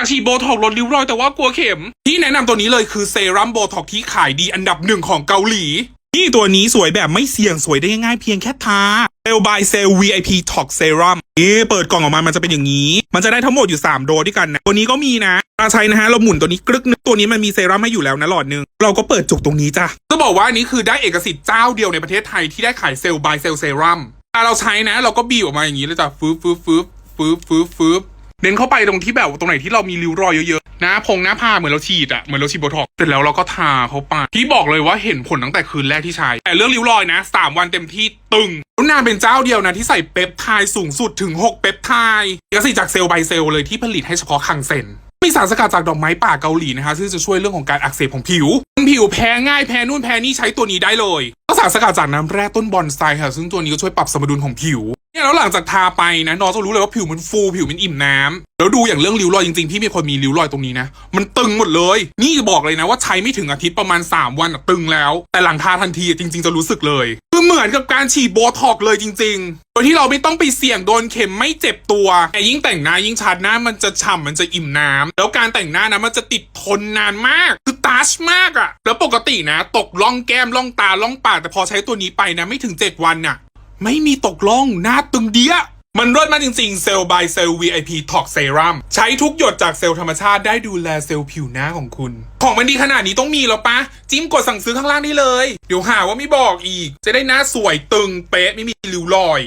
อยากฉีดโบท็อกลดริ้วรอยแต่ว่ากลัวเข็ม ที่แนะนำตัวนี้เลยคือเซรั่มโบท็อกที่ขายดีอันดับหนึ่งของเกาหลีนี่ตัวนี้สวยแบบไม่เสี่ยงสวยได้ง่ายเพียงแค่ทาเซลบายเซล VIP Tox Serum นี่เปิดกล่องออกมามันจะเป็นอย่างนี้ มันจะได้ทั้งหมดอยู่ 3 โดสด้วยกันนะ ตัวนี้ก็มีนะตาใช้นะฮะ เราหมุนตัวนี้กรึกนึงตัวนี้มันมีเซรั่มให้อยู่แล้วนะหลอดหนึง เราก็เปิดจุกตรงนี้จ้ะจะบอกว่านี้คือได้เอกสิทธิ์เจ้าเดียวในประเทศไทยที่ได้ขายเซลบายเซลเซรั่มอ่เราใช้นะ เราก็บีบออกมาอย่างนี้เลยจ้ะฟืบฟืบฟืบฟืบฟืบฟืบ เน้นเข้าไปตรงที่แบบตรงไหนที่เรามีริ้วรอยเยอะๆหน้าพงหน้าผาเหมือนเราฉีดอะเหมือนเราฉีดโบท็อกเสร็จแล้วเราก็ทาเข้าไปพี่บอกเลยว่าเห็นผลตั้งแต่คืนแรกที่ใช้แต่เรื่องริ้วรอยนะสามวันเต็มที่ตึงแล้วนางเป็นเจ้าเดียวนะที่ใส่เปปไทด์สูงสุดถึง 6 เปปไทด์เอกสิจากเซลล์ไบเซลล์เลยที่ผลิตให้เฉพาะคังเซนมีสารสกัดจากดอกไม้ป่าเกาหลีนะคะซึ่งจะช่วยเรื่องของการอักเสบของผิวผิวแพ้ง่ายแพ้นู่นแพ้นี่ใช้ตัวนี้ได้เลยก็สารสกัดจากน้ำแร่ต้นบอนไซค่ะซึ่งตัวนี้ก็ช่วยปรับสมดุลของผิว เนี่ยแล้วหลังจากทาไปนะน้องจะรู้เลยว่าผิวมันฟูผิวมันอิ่มน้ำแล้วดูอย่างเรื่องริ้วรอยจริงๆพี่มีคนมีริ้วรอยตรงนี้นะ มันตึงหมดเลย นี่บอกเลยนะว่าใช้ไม่ถึงอาทิตย์ประมาณ 3 วันตึงแล้ว แต่หลังทาทันทีจริง ๆ จะรู้สึกเลยคือเหมือนกับการฉีดโบท็อกเลยจริง ๆ โดยที่เราไม่ต้องไปเสี่ยงโดนเข็มไม่เจ็บตัวแต่ยิ่งแต่งหน้ายิ่งชัดหน้ามันจะฉ่ำมันจะอิ่มน้ำแล้วการแต่งหน้านะมันจะติดทนนานมาก คือตัชมากอะแล้วปกตินะ ตกล่องแก้มล่องตาล่องปากแต่พอใช้ตัวนี้ไปนะ ไม่ถึง 7 วันน่ะ ไม่มีตกล่องหน้าตึงเดียมันรอดมาจริงๆ เซลล์บายเซลล์ VIP Tox Serum ใช้ทุกหยดจากเซลล์ธรรมชาติได้ดูแลเซลล์ผิวหน้าของคุณ ของมันดีขนาดนี้ต้องมีแล้วปะ จิ้มกดสั่งซื้อข้างล่างได้เลย เดี๋ยวหาว่าไม่บอกอีก จะได้หน้าสวยตึงเป๊ะไม่มีริ้วรอย